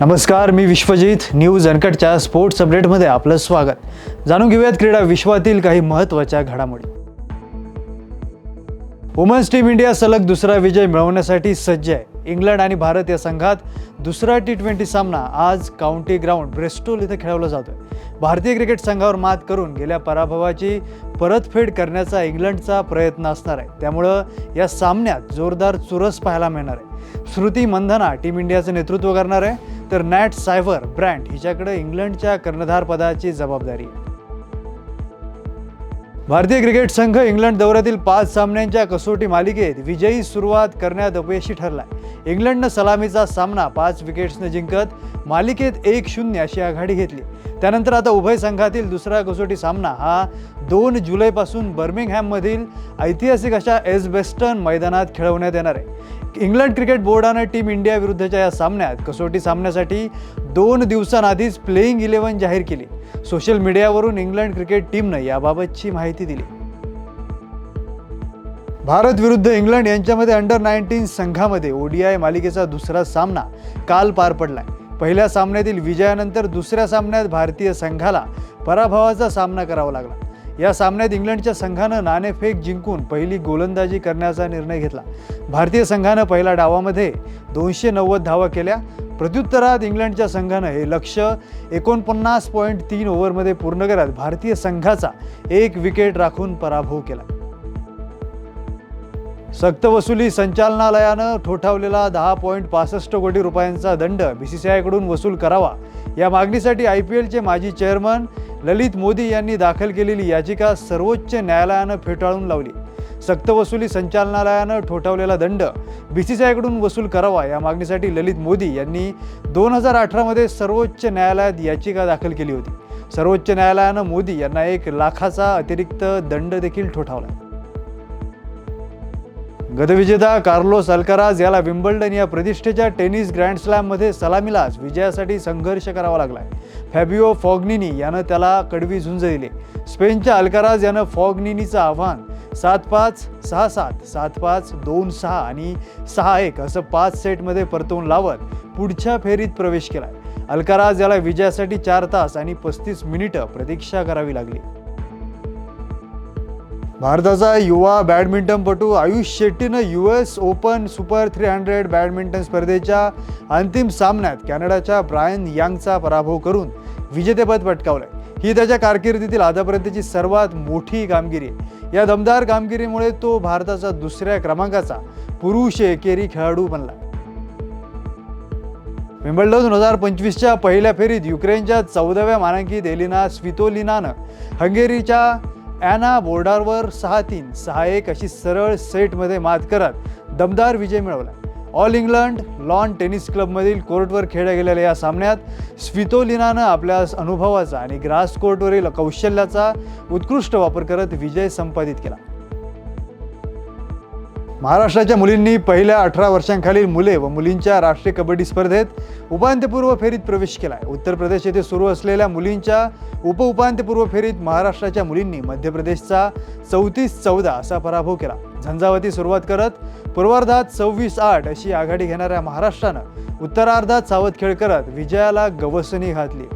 नमस्कार मी विश्वजित न्यूज अनकटच्या स्पोर्ट्स अपडेटमध्ये आपलं स्वागत. जाणून घेऊयात क्रीडा विश्वातील काही महत्त्वाच्या घडामोडी. वुमन्स टीम इंडिया सलग दुसरा विजय मिळवण्यासाठी सज्ज आहे. इंग्लंड आणि भारत या संघात दुसरा टी ट्वेंटी सामना आज काउंटी ग्राउंड ब्रेस्टोल इथं खेळवला जातोय. भारतीय क्रिकेट संघावर मात करून गेल्या पराभवाची परतफेड करण्याचा इंग्लंडचा प्रयत्न असणार आहे. त्यामुळं या सामन्यात जोरदार चुरस पाहायला मिळणार आहे. श्रुती मंधना टीम इंडियाचं नेतृत्व करणार आहे. तर नॅट सायव्हर ब्रँड हिच्याकडे इंग्लंडच्या कर्णधार पदाची जबाबदारी. आहे भारतीय क्रिकेट संघ इंग्लंड दौऱ्यातील पाच सामन्यांच्या कसोटी मालिकेत विजयी सुरुवात करण्यात अपयशी ठरलाय. इंग्लंडनं सलामीचा सामना पाच विकेट्सनं जिंकत मालिकेत एक शून्य अशी आघाडी घेतली. त्यानंतर आता उभय संघातील दुसरा कसोटी सामना हा दोन जुलैपासून बर्मिंगहॅममधील ऐतिहासिक अशा एसबेस्टन मैदानात खेळवण्यात येणार आहे. इंग्लंड क्रिकेट बोर्डानं टीम इंडियाविरुद्धच्या या सामन्यात कसोटी सामन्यासाठी दोन दिवसांआधीच प्लेईंग इलेव्हन जाहीर केली. सोशल मीडियावरून इंग्लंड क्रिकेट टीमनं याबाबतची माहिती दिली. भारत विरुद्ध इंग्लंड यांच्यामध्ये अंडर नाईन्टीन संघामध्ये ओडीआय मालिकेचा दुसरा सामना काल पार पडलाय. पहिल्या सामन्यातील विजयानंतर दुसऱ्या सामन्यात भारतीय संघाला पराभवाचा सामना करावा लागला. या सामन्यात इंग्लंडच्या संघानं नाणेफेक जिंकून पहिली गोलंदाजी करण्याचा निर्णय घेतला. भारतीय संघानं पहिल्या डावामध्ये दोनशे नव्वद धावा केल्या. प्रत्युत्तरात इंग्लंडच्या संघानं हे लक्ष एकोणपन्नास पॉईंट तीन ओव्हरमध्ये पूर्ण करत भारतीय संघाचा एक विकेट राखून पराभव केला. सक्तवसुली संचालनालयानं ठोठावलेला दहा पॉईंट पासष्ट कोटी रुपयांचा दंड बी सी सी आयकडून वसूल करावा. या मागणीसाठी आय पी एलचे माजी चेअरमन ललित मोदी यांनी दाखल केलेली याचिका सर्वोच्च न्यायालयानं फेटाळून लावली. सक्तवसुली संचालनालयानं ठोठावलेला दंड बी सी सी आयकडून वसूल करावा या मागणीसाठी ललित मोदी यांनी दोन हजार अठरामध्ये सर्वोच्च न्यायालयात याचिका दाखल केली होती. सर्वोच्च न्यायालयानं मोदी यांना एक लाखाचा अतिरिक्त दंड देखील ठोठावला. गतविजेता कार्लोस अल्काराज याला विम्बल्डन या प्रतिष्ठेच्या टेनिस ग्रँड स्लॅममध्ये सलामीलाच विजयासाठी संघर्ष करावा लागलाय. फॅबिओ फॉग्निनी यानं त्याला कडवी झुंज दिली. स्पेनच्या अल्काराज यानं फॉग्निनीचं आव्हान सात पाच सहा सात सात पाच दोन सहा आणि सहा एक असं पाच सेटमध्ये परतवून लावत पुढच्या फेरीत प्रवेश केलाय. अल्काराज याला विजयासाठी चार तास आणि पस्तीस मिनिटं प्रतीक्षा करावी लागली. भारताचा युवा बॅडमिंटनपटू Ayush शेट्टीनं U S open super three hundred badminton स्पर्धेच्या अंतिम सामन्यात कॅनडाच्या ब्रायन यांगचा पराभव करून विजेतेपद पटकावलंय. ही त्याच्या कारकिर्दीतील आतापर्यंतची सर्वात मोठी कामगिरी आहे. या दमदार कामगिरीमुळे तो भारताचा दुसऱ्या क्रमांकाचा पुरुष एकेरी खेळाडू बनला. विम्बल्डन दोन हजार पंचवीसच्या पहिल्या फेरीत युक्रेनच्या चौदाव्या मानांकित एलिना स्वितोलिनानं हंगेरीच्या ॲना बोर्डारवर सहा तीन सहा एक अशी सरळ सेटमध्ये मात करत दमदार विजय मिळवला. ऑल इंग्लंड लॉन टेनिस क्लबमधील कोर्टवर खेळल्या गेलेल्या या सामन्यात स्वितोलिनानं आपल्या अनुभवाचा आणि ग्रास कोर्टवरील कौशल्याचा उत्कृष्ट वापर करत विजय संपादित केला. महाराष्ट्राच्या मुलींनी पहिल्या अठरा वर्षांखालील मुले व मुलींच्या राष्ट्रीय कबड्डी स्पर्धेत उपांत्यपूर्व फेरीत प्रवेश केला आहे उत्तर प्रदेश येथे सुरू असलेल्या मुलींच्या उपउपांत्यपूर्व फेरीत महाराष्ट्राच्या मुलींनी मध्य प्रदेशचा चौतीस चौदा असा पराभव केला. झंझावती सुरुवात करत पूर्वार्धात सव्वीस आठ अशी आघाडी घेणाऱ्या महाराष्ट्रानं उत्तरार्धात सावध खेळ करत विजयाला गवसणी घातली.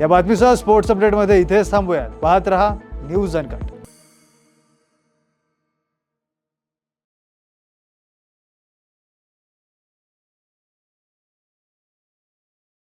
या बातमीसह स्पोर्ट्स अपडेटमध्ये इथेच थांबूयात. पाहत रहा न्यूज अनकट.